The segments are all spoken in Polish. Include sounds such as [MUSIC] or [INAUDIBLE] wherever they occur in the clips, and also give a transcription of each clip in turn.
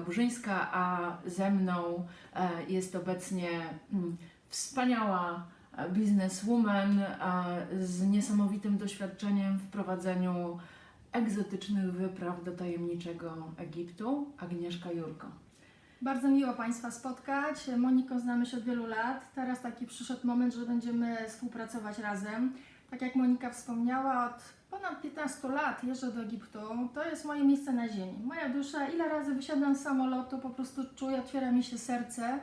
Monika a ze mną e, jest obecnie mm, wspaniała e, bizneswoman e, z niesamowitym doświadczeniem w prowadzeniu egzotycznych wypraw do tajemniczego Egiptu, Agnieszka Jurko. Bardzo miło Państwa spotkać. Moniką znamy się od wielu lat. Teraz taki przyszedł moment, że będziemy współpracować razem. Tak jak Monika wspomniała, od ponad 15 lat jeżdżę do Egiptu. To jest moje miejsce na ziemi. Moja dusza, ile razy wysiadam z samolotu, po prostu czuję, otwiera mi się serce.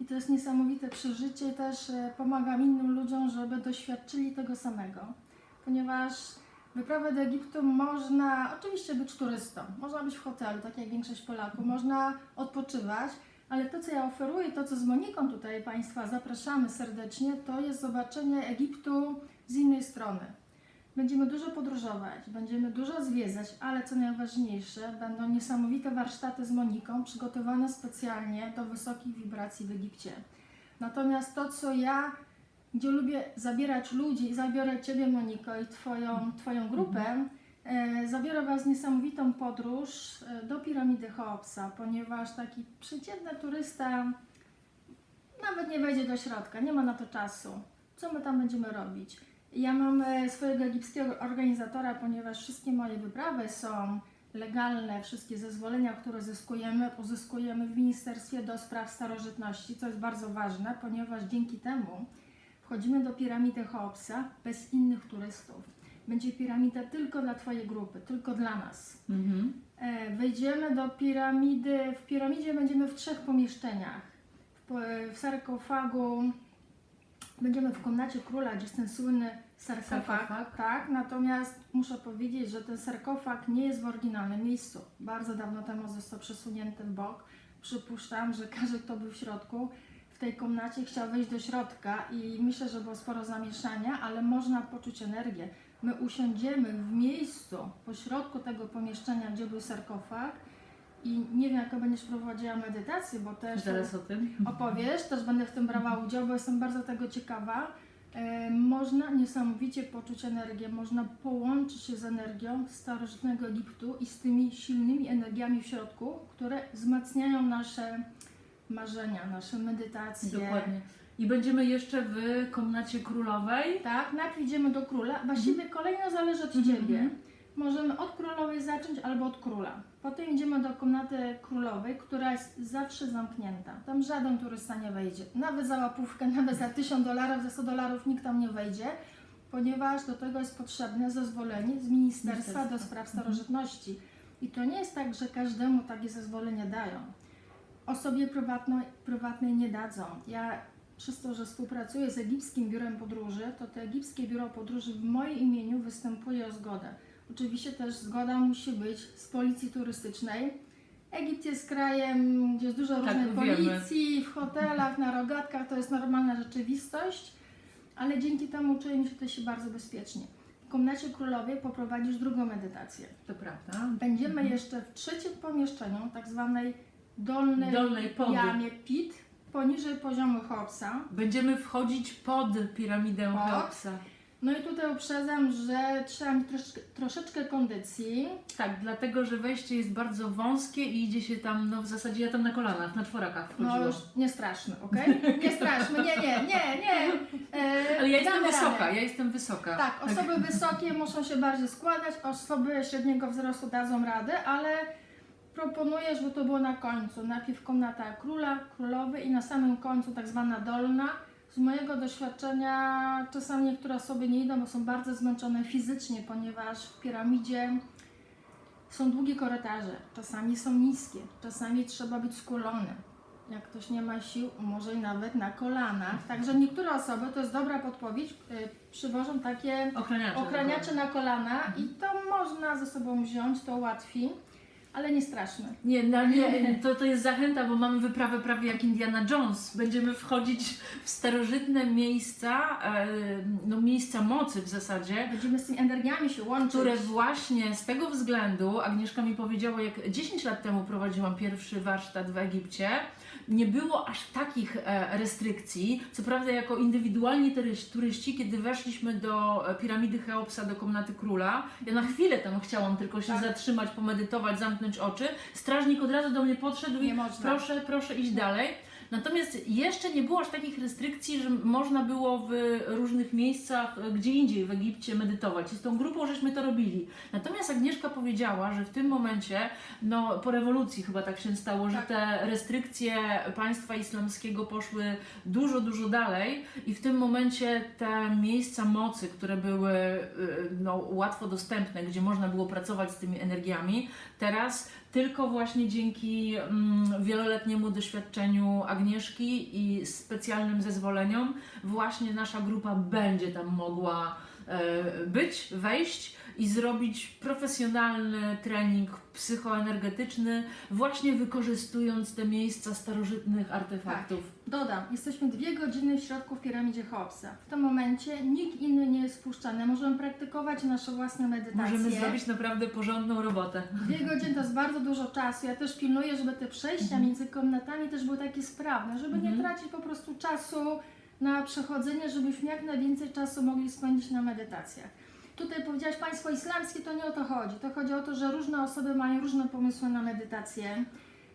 I to jest niesamowite przeżycie. Też e, pomagam innym ludziom, żeby doświadczyli tego samego. Ponieważ Wyprawę do Egiptu można oczywiście być turystą, można być w hotelu, tak jak większość Polaków, można odpoczywać, ale to, co ja oferuję, to, co z Moniką tutaj Państwa zapraszamy serdecznie, to jest zobaczenie Egiptu z innej strony. Będziemy dużo podróżować, będziemy dużo zwiedzać, ale co najważniejsze, będą niesamowite warsztaty z Moniką, przygotowane specjalnie do wysokich wibracji w Egipcie. Natomiast to, co ja gdzie lubię zabierać ludzi zabiorę Ciebie Moniko i Twoją, twoją grupę, e, zabiorę Was w niesamowitą podróż e, do piramidy Cheopsa, ponieważ taki przeciętny turysta nawet nie wejdzie do środka, nie ma na to czasu. Co my tam będziemy robić? Ja mam e, swojego egipskiego organizatora, ponieważ wszystkie moje wyprawy są legalne, wszystkie zezwolenia, które zyskujemy, uzyskujemy w Ministerstwie do Spraw Starożytności, co jest bardzo ważne, ponieważ dzięki temu Wchodzimy do piramidy Cheopsa bez innych turystów. Będzie piramida tylko dla Twojej grupy, tylko dla nas. Mhm. E, Wejdziemy do piramidy, w piramidzie będziemy w trzech pomieszczeniach. W, po- w sarkofagu będziemy w komnacie króla, gdzie jest ten słynny sarkofag, Sarkofag. Tak, natomiast muszę powiedzieć, że ten sarkofag nie jest w oryginalnym miejscu. Bardzo dawno temu został przesunięty w bok. Przypuszczam, że każdy, kto był w środku, w tej komnacie chciał wejść do środka i myślę, że było sporo zamieszania, ale można poczuć energię. My usiądziemy w miejscu, po środku tego pomieszczenia, gdzie był sarkofag i nie wiem, jak będziesz prowadziła medytację, bo też Zaraz o tym. opowiesz, też będę w tym brała udział, bo jestem bardzo tego ciekawa. E, można niesamowicie poczuć energię, można połączyć się z energią starożytnego Egiptu i z tymi silnymi energiami w środku, które wzmacniają nasze marzenia, nasze medytacje. Dokładnie. I będziemy jeszcze w komnacie królowej. Tak, najpierw idziemy do króla. Właściwie kolejno zależy od Mhm. Możemy od królowej zacząć albo od króla. Potem idziemy do komnaty królowej, która jest zawsze zamknięta. Tam żaden turysta nie wejdzie. Nawet za łapówkę, [LAUGHS] nawet za 1000 dolarów, za 100 dolarów nikt tam nie wejdzie, ponieważ do tego jest potrzebne zezwolenie z Ministerstwa Ministerstwa. do Spraw Starożytności. I to nie jest tak, że każdemu takie zezwolenie dają. Osobie prywatnej, prywatnej nie dadzą. Ja przez to, że współpracuję z Egipskim Biurem Podróży, to to Egipskie Biuro Podróży w moim imieniu występuje o zgodę. Oczywiście też zgoda musi być z policji turystycznej. Egipt jest krajem, gdzie jest dużo Tak, różnej wiemy. policji, w hotelach, na rogatkach, to jest normalna rzeczywistość, ale dzięki temu czujemy się też bardzo bezpiecznie. W komnacie królowej poprowadzisz drugą medytację. To prawda. Będziemy Mhm. jeszcze w trzecim pomieszczeniu, tak zwanej dolnej Dolnej jamie pit, poniżej poziomu Cheopsa. Będziemy wchodzić pod piramidę Pod. No i tutaj uprzedzam, że trzeba mieć troszeczkę, troszeczkę kondycji. Tak, dlatego że wejście jest bardzo wąskie i idzie się tam, no w zasadzie ja tam na kolanach, na czworakach wchodziłam. No już nie straszmy, okej? Nie straszmy, nie, nie, nie, nie. E, Ale ja jestem damy wysoka, radę. ja jestem wysoka. Tak, osoby wysokie muszą się bardziej składać, osoby średniego wzrostu dadzą radę, ale proponuję, żeby to było na końcu. Najpierw komnata króla, królowej i na samym końcu tak zwana dolna. Z mojego doświadczenia czasami niektóre osoby nie idą, bo są bardzo zmęczone fizycznie, ponieważ w piramidzie są długie korytarze, czasami są niskie, czasami trzeba być skulony. Jak ktoś nie ma sił, może i nawet na kolanach. Także niektóre osoby, to jest dobra podpowiedź, y, przywożą takie Ochraniacze. ochraniacze na kolana i to można ze sobą wziąć, to łatwi, ale nie straszmy. Nie, no nie, [LAUGHS] to, to jest zachęta, bo mamy wyprawę prawie jak Indiana Jones. Będziemy wchodzić w starożytne miejsca, e, no miejsca mocy w zasadzie, Będziemy z tymi energiami się łączyć. które właśnie z tego względu, Agnieszka mi powiedziała, jak 10 lat temu prowadziłam pierwszy warsztat w Egipcie, nie było aż takich e, restrykcji. Co prawda, jako indywidualni turyś- turyści, kiedy weszliśmy do e, piramidy Cheopsa, do komnaty króla, ja na chwilę tam chciałam tylko się Tak. zatrzymać, pomedytować, zamknąć oczy. Strażnik od razu do mnie podszedł i Nie można. proszę, proszę iść dalej. Natomiast jeszcze nie było aż takich restrykcji, że można było w różnych miejscach, e, gdzie indziej w Egipcie medytować. I z tą grupą żeśmy to robili. Natomiast Agnieszka powiedziała, że w tym momencie, no po rewolucji chyba tak się stało, że Tak. te restrykcje państwa islamskiego poszły dużo, dużo dalej i w tym momencie te miejsca mocy, które były y, no, łatwo dostępne, gdzie można było pracować z tymi energiami, teraz tylko właśnie dzięki mm, wieloletniemu doświadczeniu Agnieszki i specjalnym zezwoleniom właśnie nasza grupa będzie tam mogła być, wejść i zrobić profesjonalny trening psychoenergetyczny, właśnie wykorzystując te miejsca starożytnych artefaktów. Dodam, jesteśmy dwie godziny w środku w piramidzie Cheopsa. W tym momencie nikt inny nie jest wpuszczany. Możemy praktykować nasze własne medytacje. Możemy zrobić naprawdę porządną robotę. Dwie godziny to jest bardzo dużo czasu. Ja też pilnuję, żeby te przejścia między komnatami też były takie sprawne, żeby nie Mhm. tracić po prostu czasu na przechodzenie, żebyśmy jak najwięcej czasu mogli spędzić na medytacjach. Tutaj powiedziałaś Państwo islamskie, to nie o to chodzi. To chodzi o to, że różne osoby mają różne pomysły na medytację.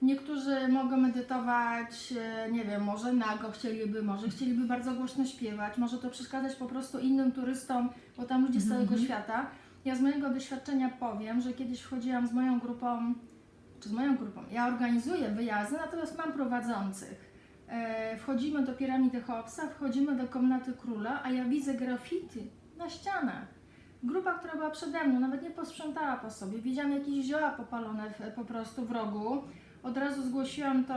Niektórzy mogą medytować, e, nie wiem, może nago chcieliby, może chcieliby bardzo głośno śpiewać, może to przeszkadzać po prostu innym turystom, bo tam ludzie z całego mhm. świata. Ja z mojego doświadczenia powiem, że kiedyś wchodziłam z moją grupą, czy z moją grupą, ja organizuję wyjazdy, natomiast mam prowadzących. E, wchodzimy do piramidy Cheopsa, wchodzimy do komnaty króla, a ja widzę graffiti na ścianach. Grupa, która była przede mną, nawet nie posprzątała po sobie. Widziałam jakieś zioła popalone w, po prostu w rogu. Od razu zgłosiłam to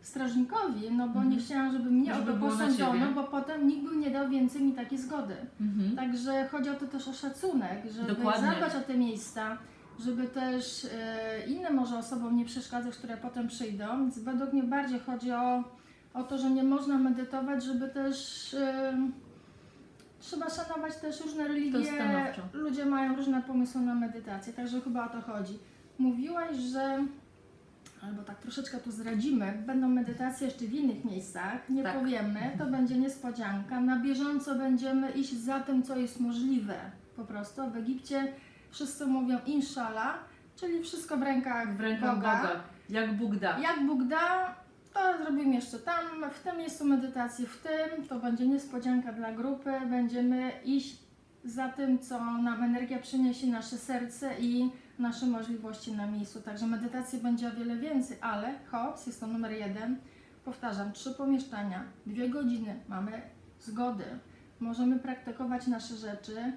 strażnikowi, no bo nie Mhm. chciałam, żeby mnie Żeby o to posądzono, bo potem nikt by nie dał więcej mi takiej zgody. Mhm. Także chodzi o to też o szacunek, żeby Dokładnie. zadbać o te miejsca, żeby też e, innym może osobom nie przeszkadzać, które potem przyjdą. Więc według mnie bardziej chodzi o, o to, że nie można medytować, żeby też e, trzeba szanować też różne religie. stanowczo. Ludzie mają różne pomysły na medytację, także chyba o to chodzi. Mówiłaś, że albo tak troszeczkę tu zdradzimy, będą medytacje jeszcze w innych miejscach, nie Tak. powiemy, to będzie niespodzianka. Na bieżąco będziemy iść za tym, co jest możliwe. Po prostu w Egipcie wszyscy mówią inshallah, czyli wszystko w rękach W rękach Boga. Boga. Jak Bóg da. Jak Bóg da, to zrobimy jeszcze tam, w tym miejscu medytację, w tym, to będzie niespodzianka dla grupy, będziemy iść za tym, co nam energia przyniesie, nasze serce i nasze możliwości na miejscu. Także medytacji będzie o wiele więcej, ale hops, jest to numer jeden. Powtarzam, trzy pomieszczenia, dwie godziny, mamy zgody, możemy praktykować nasze rzeczy.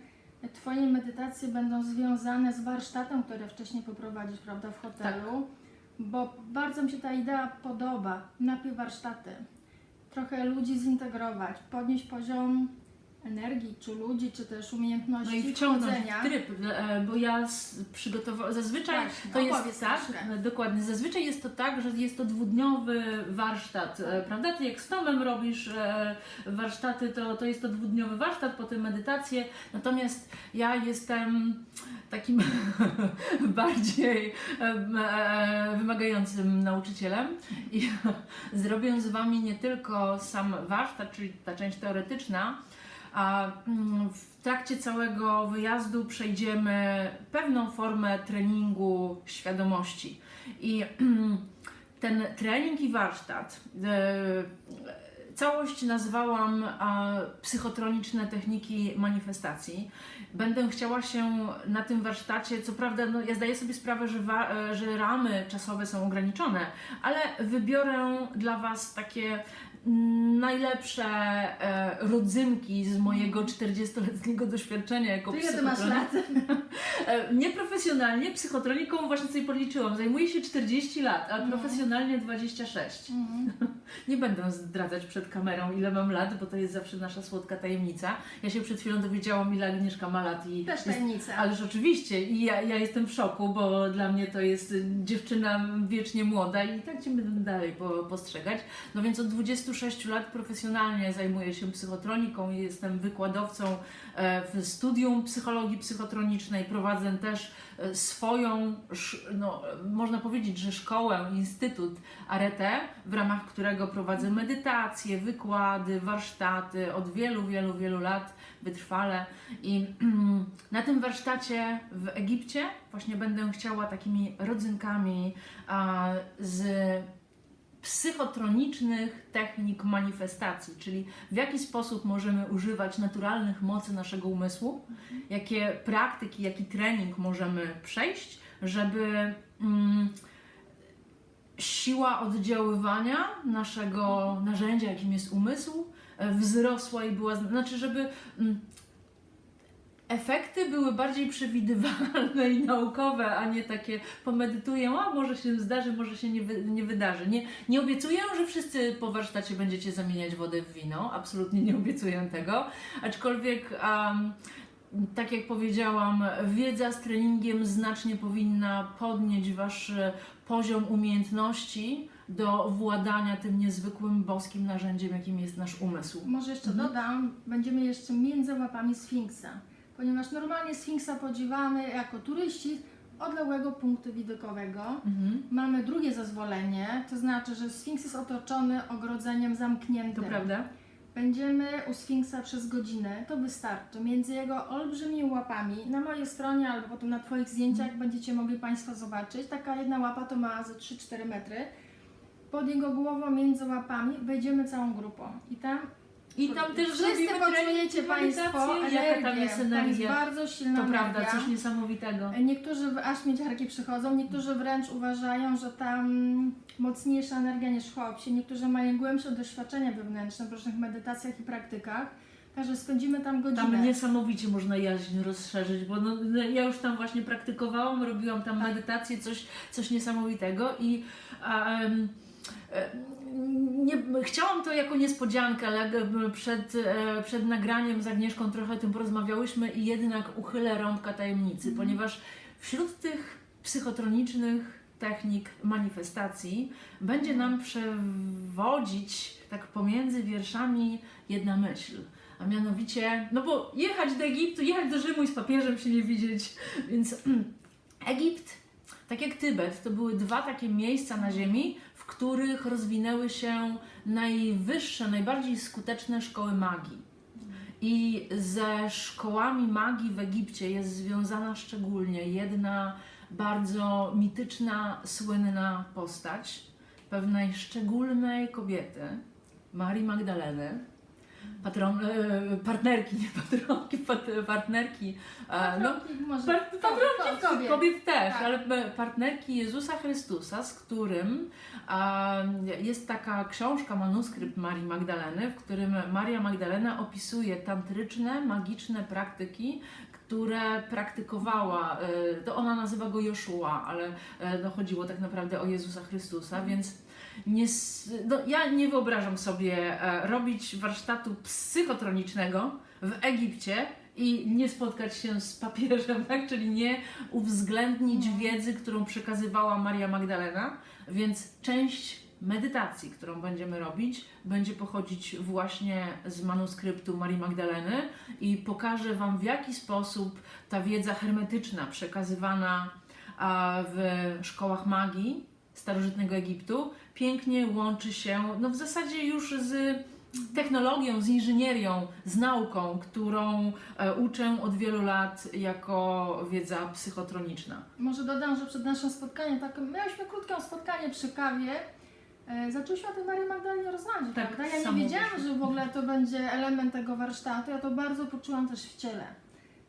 Twoje medytacje będą związane z warsztatem, który wcześniej poprowadzisz, prawda, w hotelu. Bo bardzo mi się ta idea podoba. Najpierw warsztaty. Trochę ludzi zintegrować, podnieść poziom energii, czy ludzi, czy też umiejętności No i wciągnąć w tryb, e, bo ja przygotowałam, zazwyczaj Właśnie, to jest tak, troszkę. dokładnie, zazwyczaj jest to tak, że jest to dwudniowy warsztat, e, prawda? Ty jak z Tomem robisz e, warsztaty, to, to jest to dwudniowy warsztat, potem medytacje, natomiast ja jestem takim [LAUGHS] bardziej wymagającym nauczycielem i [LAUGHS] zrobię z Wami nie tylko sam warsztat, czyli ta część teoretyczna, a mm, w trakcie całego wyjazdu przejdziemy pewną formę treningu świadomości. I ten trening i warsztat, e, całość nazwałam psychotroniczne techniki manifestacji. Będę chciała się na tym warsztacie, co prawda, no, ja zdaję sobie sprawę, że, wa, e, że ramy czasowe są ograniczone, ale wybiorę dla Was takie mm, najlepsze e, rodzynki z mojego 40-letniego doświadczenia jako To ile ty masz lat? [LAUGHS] E, Nieprofesjonalnie psychotroniką właśnie sobie policzyłam. Zajmuję się 40 lat, a Mhm. profesjonalnie 26. Mhm. [LAUGHS] Nie będę zdradzać przed kamerą ile mam lat, bo to jest zawsze nasza słodka tajemnica. Ja się przed chwilą dowiedziałam ile Agnieszka ma lat i Też jest tajemnica. Ależ oczywiście i ja, ja jestem w szoku, bo dla mnie to jest y, dziewczyna wiecznie młoda i tak cię będę dalej po, postrzegać. No więc od 26 lat profesjonalnie zajmuję się psychotroniką i jestem wykładowcą e, w studium psychologii psychotronicznej. Prowadzę też e, swoją, no, można powiedzieć, że szkołę, instytut Arete, w ramach którego prowadzę medytacje, wykłady, warsztaty od wielu, wielu, wielu lat wytrwale. I [CLEARS THROAT] na tym warsztacie w Egipcie właśnie będę chciała takimi rodzynkami z psychotronicznych technik manifestacji, czyli w jaki sposób możemy używać naturalnych mocy naszego umysłu, jakie praktyki, jaki trening możemy przejść, żeby mm, siła oddziaływania naszego narzędzia, jakim jest umysł, e, wzrosła i była, znaczy, żeby mm, efekty były bardziej przewidywalne i naukowe, a nie takie pomedytuję, a może się zdarzy, może się nie, wy, nie wydarzy. Nie, nie obiecuję, że wszyscy po warsztacie będziecie zamieniać wodę w wino, absolutnie nie obiecuję tego, aczkolwiek um, tak jak powiedziałam, wiedza z treningiem znacznie powinna podnieść Wasz e, poziom umiejętności do władania tym niezwykłym boskim narzędziem, jakim jest nasz umysł. Może jeszcze Mhm. dodam, będziemy jeszcze między łapami Sfinksa, ponieważ normalnie Sfinksa podziwiamy jako turyści z odległego punktu widokowego. Mhm. Mamy drugie zezwolenie, to znaczy, że Sfinks jest otoczony ogrodzeniem To zamkniętym. prawda? Będziemy u Sfinksa przez godzinę, to wystarczy. Między jego olbrzymimi łapami, na mojej stronie albo potem na Twoich zdjęciach będziecie mogli Państwo zobaczyć. Taka jedna łapa to ma ze 3-4 metry. Pod jego głową, między łapami, wejdziemy całą grupą. I tam I tam też wszyscy zrobimy poczujecie trening Państwo medytacji. Jaka tam energię. jest Tam jest energia? bardzo silna To prawda, energia. coś niesamowitego. Niektórzy w aż mieciarki przychodzą, niektórzy wręcz uważają, że tam mocniejsza energia niż w niektórzy mają głębsze doświadczenia wewnętrzne w różnych medytacjach i praktykach, także spędzimy tam godzinę. Tam niesamowicie można jaźń rozszerzyć, bo no, no, ja już tam właśnie praktykowałam, robiłam tam Tak. medytację, coś, coś niesamowitego i em, e, nie, chciałam to jako niespodziankę, ale przed, e, przed nagraniem z Agnieszką trochę o tym porozmawiałyśmy i jednak uchylę rąbka tajemnicy, ponieważ wśród tych psychotronicznych technik manifestacji będzie nam przewodzić tak pomiędzy wierszami jedna myśl. A mianowicie, no bo jechać do Egiptu, jechać do Rzymu i z papieżem się nie widzieć, więc Egipt, tak jak Tybet, to były dwa takie miejsca na ziemi, których rozwinęły się najwyższe, najbardziej skuteczne szkoły magii. I ze szkołami magii w Egipcie jest związana szczególnie jedna bardzo mityczna, słynna postać pewnej szczególnej kobiety, Marii Magdaleny, patron, e, partnerki, nie patronki, pat, partnerki, e, no, Patronki może Par- patronki kobiet. kobiet też, Tak. ale e, partnerki Jezusa Chrystusa, z którym a, jest taka książka, manuskrypt Marii Magdaleny, w którym Maria Magdalena opisuje tantryczne, magiczne praktyki, które praktykowała, to ona nazywa go Joszua, ale e, no, chodziło tak naprawdę o Jezusa Chrystusa, więc nie, no, ja nie wyobrażam sobie e, robić warsztatu psychotronicznego w Egipcie i nie spotkać się z papieżem, [LAUGHS] tak? czyli nie uwzględnić No. wiedzy, którą przekazywała Maria Magdalena, więc część medytacji, którą będziemy robić, będzie pochodzić właśnie z manuskryptu Marii Magdaleny i pokażę Wam, w jaki sposób ta wiedza hermetyczna przekazywana w szkołach magii starożytnego Egiptu pięknie łączy się, no w zasadzie już z technologią, z inżynierią, z nauką, którą e, uczę od wielu lat jako wiedza psychotroniczna. Może dodam, że przed naszym spotkaniem, tak, miałyśmy krótkie spotkanie przy kawie, e, zaczęłyśmy o tej Marii Magdalenie rozmawiać, Tak, prawda? Ja nie wiedziałam, wyszło. że w ogóle to będzie element tego warsztatu, ja to bardzo poczułam też w ciele.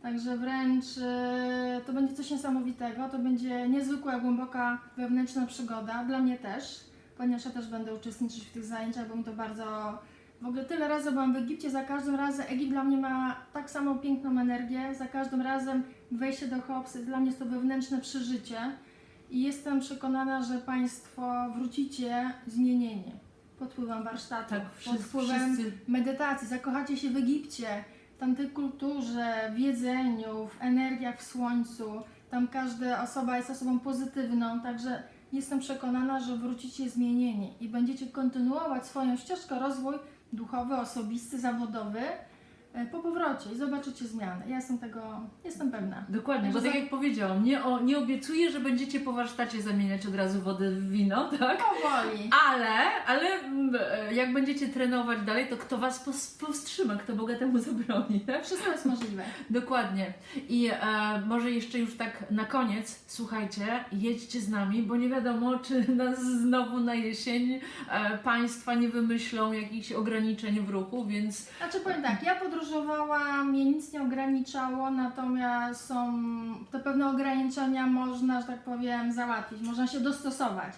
Także wręcz e, to będzie coś niesamowitego, to będzie niezwykła, głęboka wewnętrzna przygoda, dla mnie też, ponieważ ja też będę uczestniczyć w tych zajęciach, bo mi to bardzo... W ogóle tyle razy byłam w Egipcie, za każdym razem Egipt dla mnie ma tak samą piękną energię, za każdym razem wejście do Hobbs, dla mnie jest to wewnętrzne przeżycie. I jestem przekonana, że Państwo wrócicie zmienieni. Pod wpływem warsztatu, Tak, pod wszyscy, wpływem wszyscy. medytacji, zakochacie się w Egipcie, w tamtej kulturze, w jedzeniu, w energiach, w słońcu. Tam każda osoba jest osobą pozytywną, także jestem przekonana, że wrócicie zmienieni i będziecie kontynuować swoją ścieżkę rozwój duchowy, osobisty, zawodowy po powrocie i zobaczycie zmiany. Ja jestem tego, jestem pewna. Dokładnie, bo tak jak powiedziałam, nie, o, nie obiecuję, że będziecie po warsztacie zamieniać od razu wodę w wino, [LAUGHS] tak? Powoli. Ale, ale mm, e, jak będziecie trenować dalej, to kto was powstrzyma, kto Boga temu [LAUGHS] zabroni, tak? Wszystko jest możliwe. Dokładnie. I e, może jeszcze już tak na koniec, słuchajcie, jedźcie z nami, bo nie wiadomo, [LAUGHS] czy nas znowu na jesień e, państwa nie wymyślą jakichś ograniczeń w ruchu, więc Znaczy powiem tak, ja podróżowałam, mnie nic nie ograniczało, natomiast są te pewne ograniczenia można, że tak powiem, załatwić, można się dostosować.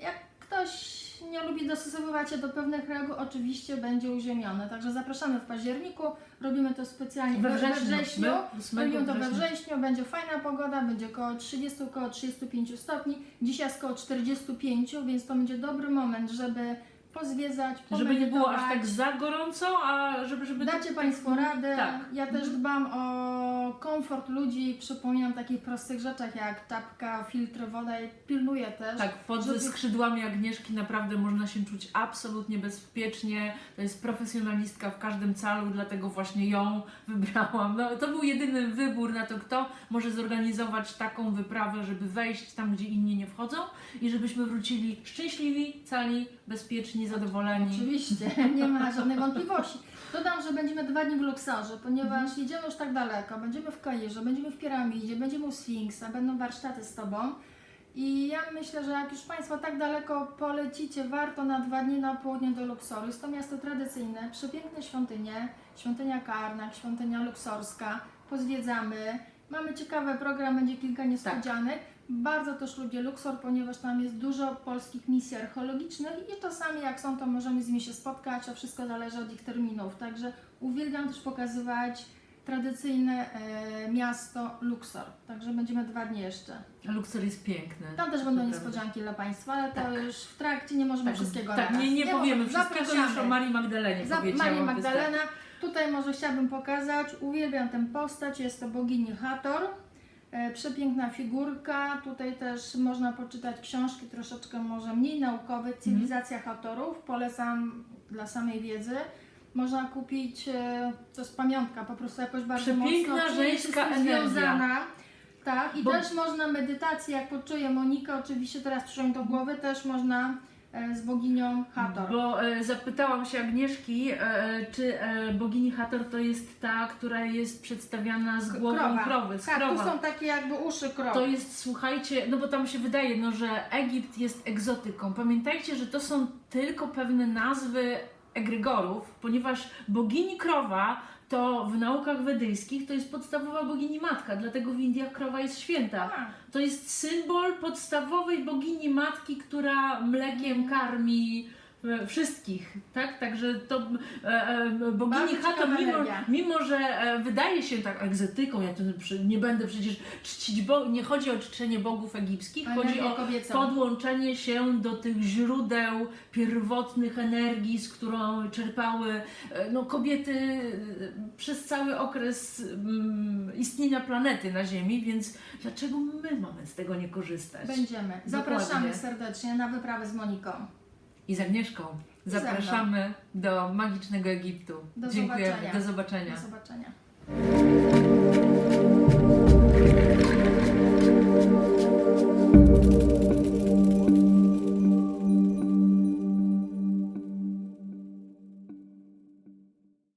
Jak ktoś nie lubi dostosowywać się do pewnych reguł, oczywiście będzie uziemiony. Także zapraszamy w październiku, robimy to specjalnie we we, we wrześniu, wrześniu. Robimy to we wrześniu, będzie fajna pogoda, będzie około 30, około 35 stopni. Dzisiaj jest około 45, więc to będzie dobry moment, żeby pozwiedzać, żeby nie było aż tak za gorąco, a żeby, żeby Dacie Państwo radę. Tak. Ja też dbam o komfort ludzi. Przypominam o takich prostych rzeczach jak czapka, filtr, woda i pilnuję też. Tak, pod żeby- skrzydłami Agnieszki naprawdę można się czuć absolutnie bezpiecznie. To jest profesjonalistka w każdym calu, dlatego właśnie ją [LAUGHS] wybrałam. No, to był jedyny wybór na to, kto może zorganizować taką wyprawę, żeby wejść tam, gdzie inni nie wchodzą i żebyśmy wrócili szczęśliwi, cali, bezpieczni, zadowoleni. Oczywiście, [LAUGHS] nie ma żadnej wątpliwości. Dodam, że będziemy dwa dni w Luxorze, ponieważ Mhm. jedziemy już tak daleko. Będziemy w Kairze, będziemy w Piramidzie, będziemy u Sfinksa, będą warsztaty z Tobą. I ja myślę, że jak już Państwo tak daleko polecicie, warto na dwa dni na południe do Luxoru. Jest to miasto tradycyjne, przepiękne świątynie, świątynia Karnak, świątynia Luxorska. Pozwiedzamy. Mamy ciekawy program, będzie kilka niespodzianek. Bardzo też lubię Luxor, ponieważ tam jest dużo polskich misji archeologicznych i czasami jak są, to możemy z nimi się spotkać, a wszystko zależy od ich terminów. Także uwielbiam też pokazywać tradycyjne e, miasto Luxor. Także będziemy dwa dni jeszcze. Luxor jest piękny. Tam też będą niespodzianki dla Państwa, ale to Tak. już w trakcie nie możemy Tak, wszystkiego tak naraz. nie, nie powiemy wszystkiego, już Zapraszamy. o Marii Magdalenie Za wystarczy. Magdalena. Tutaj może chciałabym pokazać, uwielbiam tę postać, jest to bogini Hator. E, Przepiękna figurka, tutaj też można poczytać książki troszeczkę może mniej naukowe, Cywilizacja Hatorów, polecam dla samej wiedzy. Można kupić, e, to jest pamiątka, po prostu jakoś bardzo Przepiękna mocno żeńska związana. Tak, i Bo- też można medytację, jak poczuje Monika, oczywiście teraz przyszło mi do głowy, też można z boginią Hator. Bo e, zapytałam się Agnieszki, e, czy e, bogini Hator to jest ta, która jest przedstawiana z głową Krowa. krowy, z Tak, krowa. tu są takie jakby uszy krowy. To jest, słuchajcie, no bo tam się wydaje, no, że Egipt jest egzotyką. Pamiętajcie, że to są tylko pewne nazwy egrygorów, ponieważ bogini krowa to w naukach wedyjskich to jest podstawowa bogini matka, dlatego w Indiach krowa jest święta. To jest symbol podstawowej bogini matki, która mlekiem karmi wszystkich, tak? Także to e, e, bogini Hathor, mimo, mimo że e, wydaje się tak egzotyką, ja tu nie będę przecież czcić, bo, nie chodzi o czczenie bogów egipskich, chodzi o kobiecą. podłączenie się do tych źródeł pierwotnych energii, z którą czerpały e, no, kobiety e, przez cały okres mm, istnienia planety na Ziemi, więc dlaczego my mamy z tego nie korzystać? Będziemy. Zapraszamy serdecznie na wyprawę z Moniką. I z Agnieszką zapraszamy do magicznego Egiptu. Do Dziękujemy. zobaczenia. Do zobaczenia. Do zobaczenia.